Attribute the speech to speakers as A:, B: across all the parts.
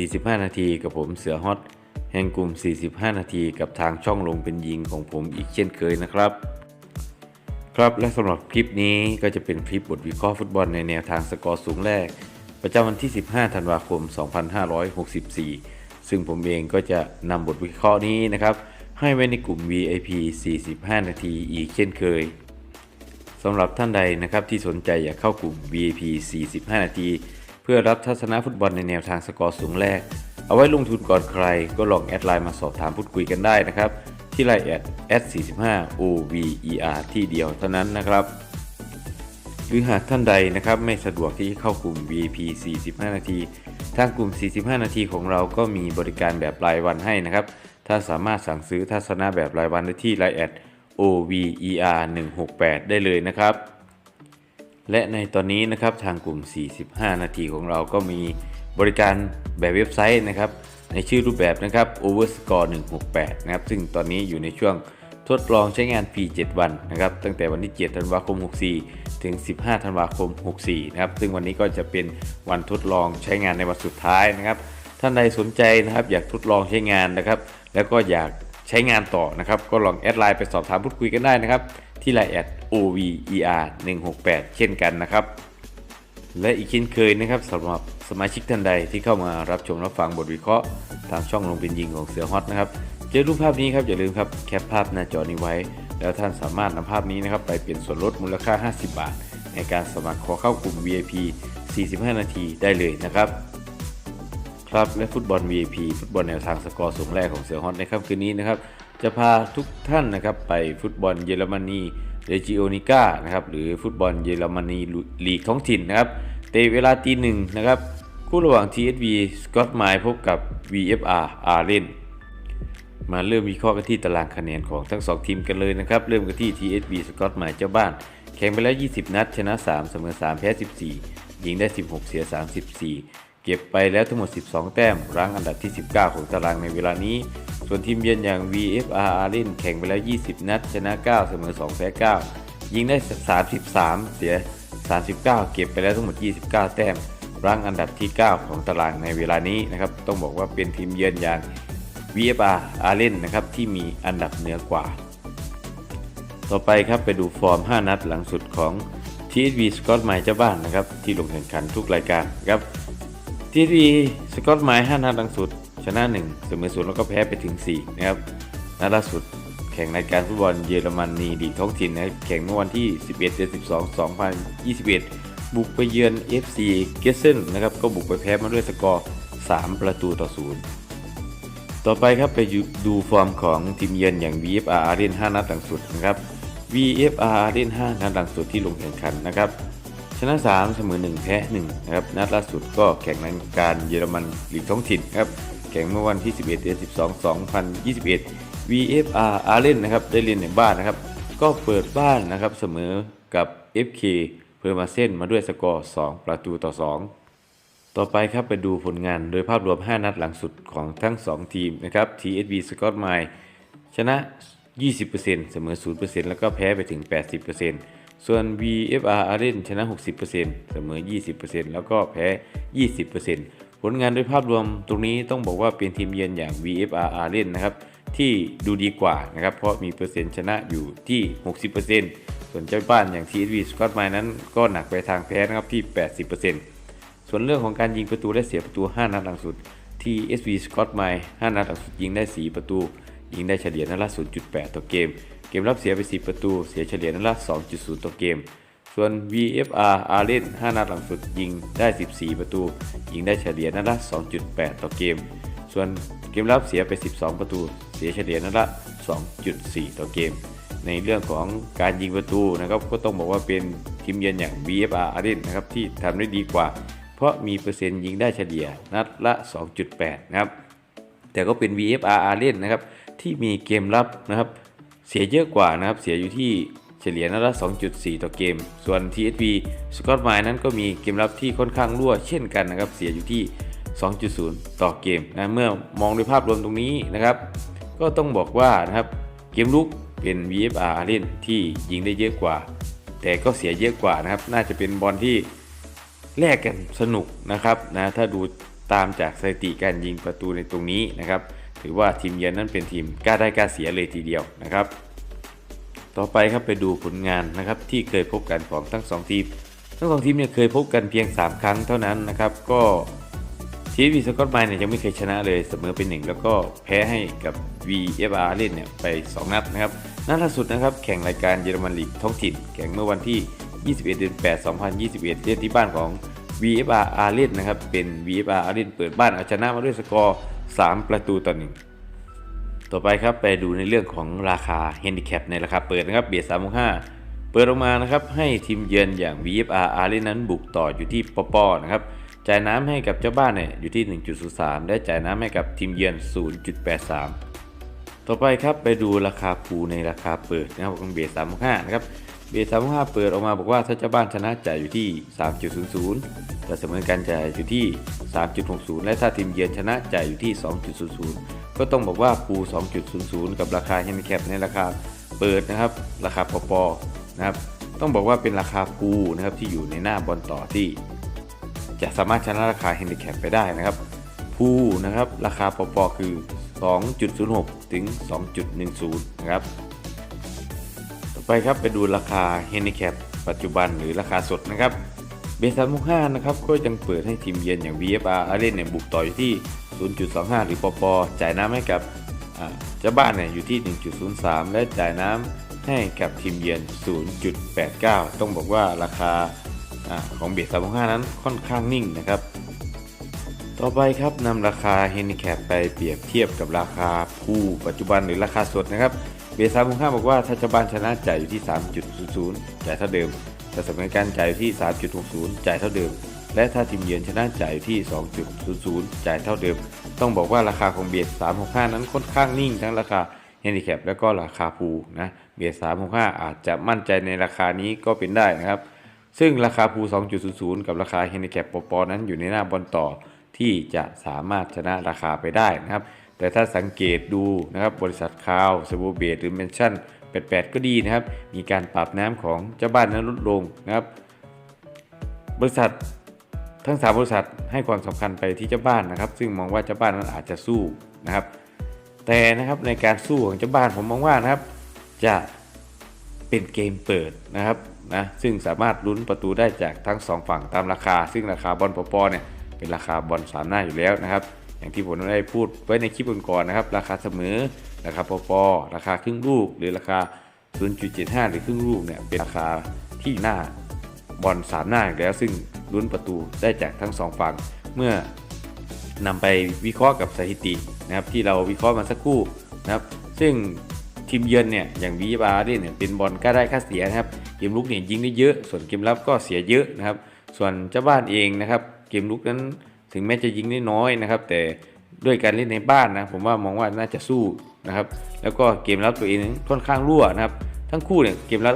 A: 45 นาทีกับผมเสือฮอตแห่งกลุ่ม 45 นาทีกับทางช่องลงเป็นยิงของผมอีกเช่นเคยนะครับ ครับและสำหรับคลิปนี้ก็จะเป็นคลิปบทวิเคราะห์ฟุตบอลในแนวทางสกอร์สูงแรก ประจำวันที่ 15 ธันวาคม 2564 ซึ่งผมเองก็จะนำบทวิเคราะห์นี้นะครับ ให้ไว้ในกลุ่ม VIP 45 นาทีอีกเช่นเคยสำหรับท่านใดนะครับที่สนใจอยากเข้ากลุ่ม VIP 45 นาที พื่อรับทัศนะฟุตบอลในแนวทางสกอร์สูงแรก เอาไว้ลงทุนก่อนใครก็ลองแอดไลน์มาสอบถามพูดคุยกันได้นะครับ ที่ไลน์แอดแอด45 OVER ที่เดียวเท่านั้นนะครับ หรือหากท่านใดนะครับไม่สะดวกที่จะเข้ากลุ่ม VIP 45 นาที ทางกลุ่ม 45 นาทีของเราก็มีบริการแบบรายวันให้นะครับถ้าสามารถสั่งซื้อทัศนะแบบรายวันได้ที่ไลน์แอด OVER 168 ได้เลยนะครับ และในตอนนี้นะครับทางกลุ่ม 45 นาทีของเราก็มีบริการแบบเว็บไซต์นะครับ ในชื่อรูปแบบนะครับ Overscore 168 นะครับ ซึ่งตอนนี้อยู่ในช่วงทดลองใช้งานฟรี 7 วันนะครับ ตั้งแต่วันที่ 7 ธันวาคม 64 ถึง 15 ธันวาคม 64 นะครับ ซึ่งวันนี้ก็จะเป็นวันทดลองใช้งานในวันสุดท้ายนะครับ ท่านใดสนใจนะครับ อยากทดลองใช้งานนะครับ แล้วก็อยากใช้งานต่อนะครับ ก็ลองแอดไลน์ไปสอบถามพูดคุยกันได้นะครับ ที่ไลน์แอด OVER 168เช่นกันนะครับ และอีกเช่นเคยนะครับสำหรับสมาชิกท่านใดที่เข้ามารับชมรับฟังบทวิเคราะห์ทางช่องลงเป็นยิงของเสือฮอตนะครับ เจอรูปภาพนี้ครับอย่าลืมครับแคปภาพหน้าจอนี้ไว้ แล้วท่านสามารถนำภาพนี้นะครับไปเปลี่ยนส่วนลดมูลค่า 50 บาท ในการสมัครขอเข้ากลุ่ม VIP 45 นาทีได้เลยนะครับครับและฟุตบอล VIP ฟุตบอลแนวทางสกอร์สูงแรกของเสือฮอตในค่ำคืนนี้นะครับ จะพาทุกท่านนะครับไปฟุตบอลเยอรมนีเรจิโอนิก้านะครับหรือฟุตบอลเยอรมนีลีกท้องถิ่นนะครับเตะเวลาตีหนึ่งนะครับคู่ระหว่าง TSV สกอตไมล์พบกับ VFR อาร์เรนมาเริ่มวิเคราะห์กันที่ตารางคะแนนของทั้ง 2 ทีมกันเลยนะครับ เริ่มกันที่ TSV สกอตไมล์เจ้าบ้าน แข่งไปแล้ว 20 นัด ชนะ 3 เสมอ 3 แพ้ 14 ยิงได้ 16 เสีย 34 เก็บไปแล้วทั้งหมด 12 แต้มรั้งอันดับที่ 19 ของตารางในเวลานี้ ส่วนทีมเยือนอย่าง VFR อาร์เรนแข่งไปแล้ว 20 นัด ชนะ 9 เสมอ 2 แพ้ 9 ยิงได้ 33 เสีย 39 เก็บไปแล้วทั้งหมด 29 แต้มรั้งอันดับที่ 9 ของตารางในเวลานี้นะครับ ต้องบอกว่าเป็นทีมเยือนอย่าง VFR อาร์เรนนะครับที่มีอันดับเหนือกว่า ต่อไปครับไปดูฟอร์ม 5 นัดหลังสุดของ TSV สกอตไมล์เจ้าบ้านนะครับที่ลงแข่งขันทุกรายการครับ TSV สกอตไมล์5นัดหลังสุด ชนะ1เสมอ0แล้วก็แพ้ไปถึง 4 นะครับนัดล่าสุดแข่งรายการฟุตบอลเยอรมนีลีกท้องถิ่นนะครับแข่งเมื่อวันที่ 11 เดือน12 2021 บุกไปเยือน FC เกสเซนนะครับก็บุกไปแพ้มาด้วยสกอร์ 3 ประตูต่อ 0 ต่อไปครับไปดูฟอร์มของทีมเยือนอย่าง VFR อาร์เรน5นัดหลังสุดนะครับ VFR อาร์เรน5นัดหลังสุดที่ลงแข่งขันนะครับ ชนะ 3 เสมอ 1 แพ้1นะครับนัดล่าสุดก็แข่งในการเยอรมันลีกท้องถิ่นครับแข่งเมื่อวันที่ 11เดือน12 2021 VFR อาร์เรนนะครับได้เล่นในบ้านนะครับก็เปิดบ้านนะครับเสมอกับ FK เพอร์มาเซนมาด้วยสกอร์ 2 ประตูต่อ 2 ต่อไปครับไปดูผลงานโดยภาพรวม 5 นัดหลังสุดของทั้ง 2 ทีมนะครับ TSV สกอตไมล์ชนะ 20%เสมอ 0%แล้วก็แพ้ไปถึง 80% ส่วน VFR อาร์เรนชนะ 60%เสมอ 20%แล้วก็แพ้ 20%ผลงานโดยภาพรวมตรงนี้ต้องบอกว่าเป็นทีมเยือนอย่าง VFR อาร์เรนะครับที่ดูดีกว่านะครับเพราะมีเปอร์เซ็นต์ชนะอยู่ที่ 60%ส่วนเจ้าบ้านอย่าง TSV สกอตไมล์นั้นก็หนักไปทางแพ้นะครับที่ 80%ส่วนเรื่องของการยิงประตูและเสียประตู 5 นัดหลังสุดที่ SV Scott m i l e 5นัดหลังสุดยิงได้ 4 ประตู ยิงได้เฉลี่ยนัดละ 0.8 ต่อเกม เกมรับเสียไป 10 ประตู เสียเฉลี่ยนัดละ 2.0 ต่อเกม ส่วน VFR อาร์เรน5นัดหลังสุดยิงได้ 14 ประตู ยิงได้เฉลี่ยนัดละ 2.8 ต่อเกม ส่วนเกมรับเสียไป 12 ประตู เสียเฉลี่ยนัดละ 2.4 ต่อเกม ในเรื่องของการยิงประตูนะครับก็ต้องบอกว่าเป็นทีมเยือนอย่าง VFR อาร์เรนนะครับที่ทำได้ดีกว่า เพราะมีเปอร์เซ็นต์ยิงได้เฉลี่ยนัดละ 2.8 นะครับแต่ก็เป็น VFR อาเล่นนะครับที่มีเกมรับนะครับ เสียเยอะกว่านะครับ เสียอยู่ที่เฉลี่ยนัดละ 2.4 ต่อเกม ส่วน TSV สกอตไมล์นั้นก็มีเกมรับที่ค่อนข้างรั่วเช่นกันนะครับ เสียอยู่ที่ 2.0 ต่อเกมนะเมื่อมองโดยภาพรวมตรงนี้นะครับ ก็ต้องบอกว่านะครับเกมลุกเป็น VFR เล่นที่ยิงได้เยอะกว่า แต่ก็เสียเยอะกว่านะครับ น่าจะเป็นบอลที่แลกกันสนุกนะครับนะถ้าดูตามจากสถิติการยิงประตูในตรงนี้นะครับ ถือว่าทีมเยือนนั้นเป็นทีมกล้าได้กล้าเสียเลยทีเดียวนะครับ ต่อไปครับไปดูผลงานนะครับที่เคยพบกันของทั้งสองทีม ทั้งสองทีมเนี่ยเคยพบกันเพียง 3 ครั้งเท่านั้นนะครับ ก็ทีวีสกอตไมล์เนี่ยยังไม่เคยชนะเลยเสมอเป็นหนึ่งแล้วก็แพ้ให้กับ VFR เล่นเนี่ยไป 2 นัดนะครับนัดล่าสุดนะครับแข่งรายการเยอรมันลีกท้องถิ่นแข่งเมื่อวันที่ 21 เดือน 8 2021 เล่นที่บ้านของ VFR อาเล่นนะครับเป็น VFR อาเล่นเปิดบ้านเอาชนะมาด้วยสกอร์ 3 ประตูต่อหนึ่งต่อไปครับไปดูในเรื่องของราคาเฮนดิแคปในราคาเปิดนะครับเบียด365เปิดออกมานะครับให้ทีมเยือนอย่าง VFR อาเล่นนั้นบุกต่ออยู่ที่ปปนะครับจ่ายน้ำให้กับเจ้าบ้านเนี่ยอยู่ที่ 1.03 และจ่ายน้ำให้กับทีมเยือน 0.83 ต่อไปครับไปดูราคาภูในราคาเปิดนะครับของเบียด365นะครับ เบียด365เปิดออกมาบอกว่าถ้าเจ้าบ้านชนะจ่ายอยู่ที่ 3.00แต่เสมอกันจ่ายอยู่ที่ 3.60 และถ้าทีมเยือนชนะจ่ายอยู่ที่ 2.00 ก็ต้องบอกว่าปู 2.00 กับราคาเฮนดิแคปในราคาเปิดนะครับ ราคาปปนะครับ ต้องบอกว่าเป็นราคาปูนะครับที่อยู่ในหน้าบอลต่อที่ จะสามารถชนะราคาเฮนดิแคปไปได้นะครับพูนะครับราคาปปคือ 2.06 ถึง 2.10 นะครับ ไปครับไปดูราคาเฮนิแคปปัจจุบันหรือราคาสดนะครับเบสามห้านะครับก็ยังเปิดให้ทีมเยือนอย่าง VFR อาเล่นเนี่ยบุกต่ออยู่ที่ 0.25 หรือปปจ่ายน้ำให้กับเจ้าบ้านเนี่ยอยู่ที่ 1.03 และจ่ายน้ำให้กับทีมเยือน 0.89 ต้องบอกว่าราคาอของเบสามห้านั้นค่อนข้างนิ่งนะครับ ต่อไปครับนำราคาเฮน d แคปไปเปรียบเทียบกับราคาผู้ปัจจุบันหรือราคาสดนะครับ เบสามห้าบอกว่าถ้าเจ้าบ้านชนะจ่ายอยู่ที่ 3.00 จ่ายเท่าเดิม แต่เสมอกันจ่ายอยู่ที่ 3.60 จ่ายเท่าเดิม และถ้าทีมเยือนชนะจ่ายอยู่ที่ 2.00 จ่ายเท่าเดิม ต้องบอกว่าราคาของเบียด365นั้นค่อนข้างนิ่งทั้งราคาเฮน d แคปและก็ราคาภูนะเบียด365อาจจะมั่นใจในราคานี้ก็เป็นได้นะครับ ซึ่งราคาภู2.00 กับราคาเฮน d แคปปปนั้นอยู่ในหน้าบอลต่อที่จะสามารถชนะราคาไปได้นะครับ แต่ถ้าสังเกตดูนะครับบริษัทคาวสบูเบดหรือเมนชั่น88 ก็ดีนะครับ มีการปรับน้ำของเจ้าบ้านนั้นลดลงนะครับ บริษัททั้ง 3 บริษัทให้ความสำคัญไปที่เจ้าบ้านนะครับ ซึ่งมองว่าเจ้าบ้านนั้นอาจจะสู้นะครับ แต่นะครับในการสู้ของเจ้าบ้านผมมองว่านะครับ จะเป็นเกมเปิดนะครับนะซึ่งสามารถลุ้นประตูได้จากทั้ง 2 ฝั่งตามราคา ซึ่งราคาบอลปอปอเนี่ยเป็นราคาบอลสามหน้าอยู่แล้วนะครับ อย่างที่ผมได้พูดไว้ในคลิปก่อนๆนะครับ ราคาเสมอ ราคาปปราคาครึ่งลูก หรือราคา 0.75 หรือครึ่งลูกเนี่ยเป็นราคาที่หน้าบอลสามหน้าแล้วซึ่งลุ้นประตูได้จากทั้งสองฝั่งเมื่อนำไปวิเคราะห์กับสถิตินะครับที่เราวิเคราะห์มาสักครู่นะครับ ซึ่งทีมเยือนเนี่ยอย่างวีบาร์เนี่ยเป็นบอลกล้าได้กล้าเสียนะครับเกมลุกเนี่ยยิงได้เยอะ ส่วนเกมรับก็เสียเยอะนะครับ ส่วนเจ้าบ้านเองนะครับ เกมลุกนั้น ถึงแม้จะยิงได้น้อยนะครับ แต่ด้วยการเล่นในบ้านนะผมว่ามองว่าน่าจะสู้นะครับ แล้วก็เกมรับตัวเองค่อนข้างรั่วนะครับ ทั้งคู่เนี่ยเกมรับ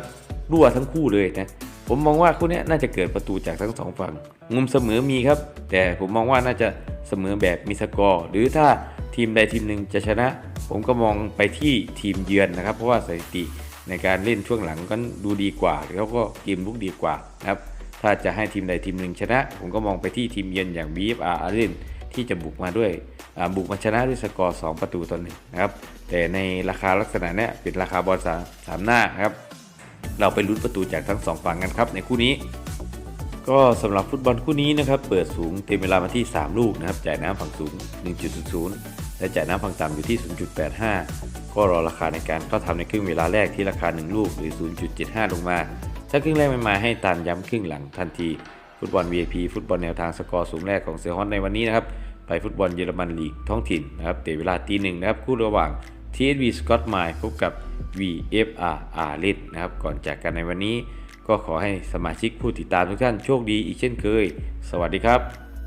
A: รั่วทั้งคู่เลยนะผมมองว่าคู่นี้น่าจะเกิดประตูจากทั้งสองฝั่งมุมเสมอมีครับ แต่ผมมองว่าน่าจะเสมอแบบมีสกอร์ หรือถ้าทีมใดทีมหนึ่งจะชนะ ผมก็มองไปที่ทีมเยือนนะครับ เพราะว่าสถิติในการเล่นช่วงหลังก็ดูดีกว่าแล้วก็เกมลุกดีกว่านะครับ ถ้าจะให้ทีมใดทีมหนึ่งชนะ ผมก็มองไปที่ทีมเยือนอย่าง BFR อาร์เรนที่จะบุกมาด้วยบุกมาชนะด้วยสกอร์2ประตูต่อหนึ่งนะครับแต่ในราคาลักษณะเนี้ยเป็นราคาบอลสามสามหน้าครับเราไปลุ้นประตูจากทั้งสองฝั่งกันครับในคู่นี้ก็สำหรับฟุตบอลคู่นี้นะครับเปิดสูงเต็มเวลามาที่ 3 ลูกนะครับจ่ายน้ำฝั่งสูง 1.00 และจ่ายน้ำฝั่งต่ำอยู่ที่ 0.85 ก็รอราคาในการเข้าทำในครึ่งเวลาแรกที่ราคา 1 ลูกหรือ 0.75 ลงมา ถ้าครึ่งแรกไม่มาให้ตามย้ำครึ่งหลังทันที ฟุตบอล VIP ฟุตบอลแนวทางสกอร์สูงแรกของเซฮอนในวันนี้นะครับ ไปฟุตบอลเยอรมันลีกท้องถิ่นนะครับเตะเวลาตีหนึ่งนะครับคู่ระหว่าง TSV สกอตไมล์พบกับ VFR อาร์เลนนะครับก่อนจากกันในวันนี้ ก็ขอให้สมาชิกผู้ติดตามทุกท่านโชคดีอีกเช่นเคย สวัสดีครับ